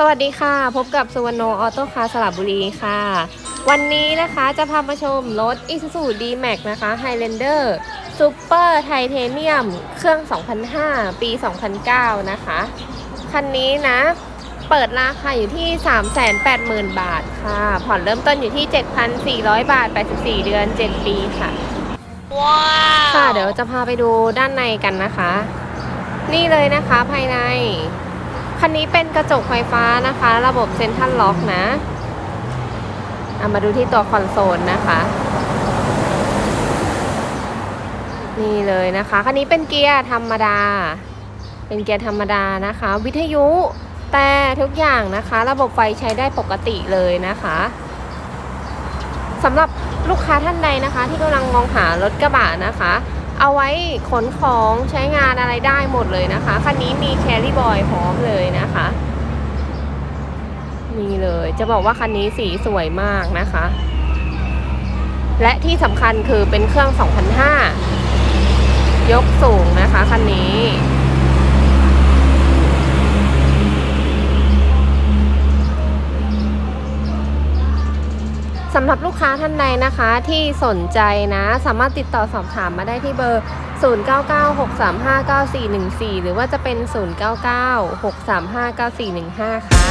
สวัสดีค่ะ พบกับสุวรรณออโต้คาร์สระบุรีค่ะ วันนี้นะคะจะพามาชมรถ Isuzu D-Max นะคะ Highlander Super Titanium เครื่อง 2005 ปี 2009 นะคะ คันนี้นะ เปิดราคาอยู่ที่ 380,000 บาทค่ะ ผ่อนเริ่มต้นอยู่ที่ 7,400 บาท 84 เดือน 7 ปีค่ะ ว้าว ค่ะ เดี๋ยวจะพาไปดูด้านในกันนะคะ นี่เลยนะคะภายใน คันนี้เป็นกระจกไฟฟ้านะคะ ระบบเซ็นทรัลล็อกนะเอามาดูที่ตัวคอนโซลนะคะ นี่เลยนะคะคันนี้เป็นเกียร์ธรรมดา เป็นเกียร์ธรรมดานะคะ วิทยุแต่ทุกอย่างนะคะ ระบบไฟใช้ได้ปกติเลยนะคะสำหรับลูกค้าท่านใดนะคะ ที่กำลังมองหารถกระบะนะคะ เอาไว้ขนของใช้งานอะไรได้หมดเลยนะคะ คันนี้มีแครี่บอยพร้อมเลยนะคะนี่เลยจะบอกว่าคันนี้สีสวยมากนะคะ และที่สำคัญคือเป็นเครื่อง 2005 ยกสูงนะคะคันนี้ สำหรับลูกค้าท่านใดนะคะที่สนใจนะ สามารถติดต่อสอบถามมาได้ที่เบอร์ 0996359414 หรือว่าจะเป็น 0996359415 ค่ะ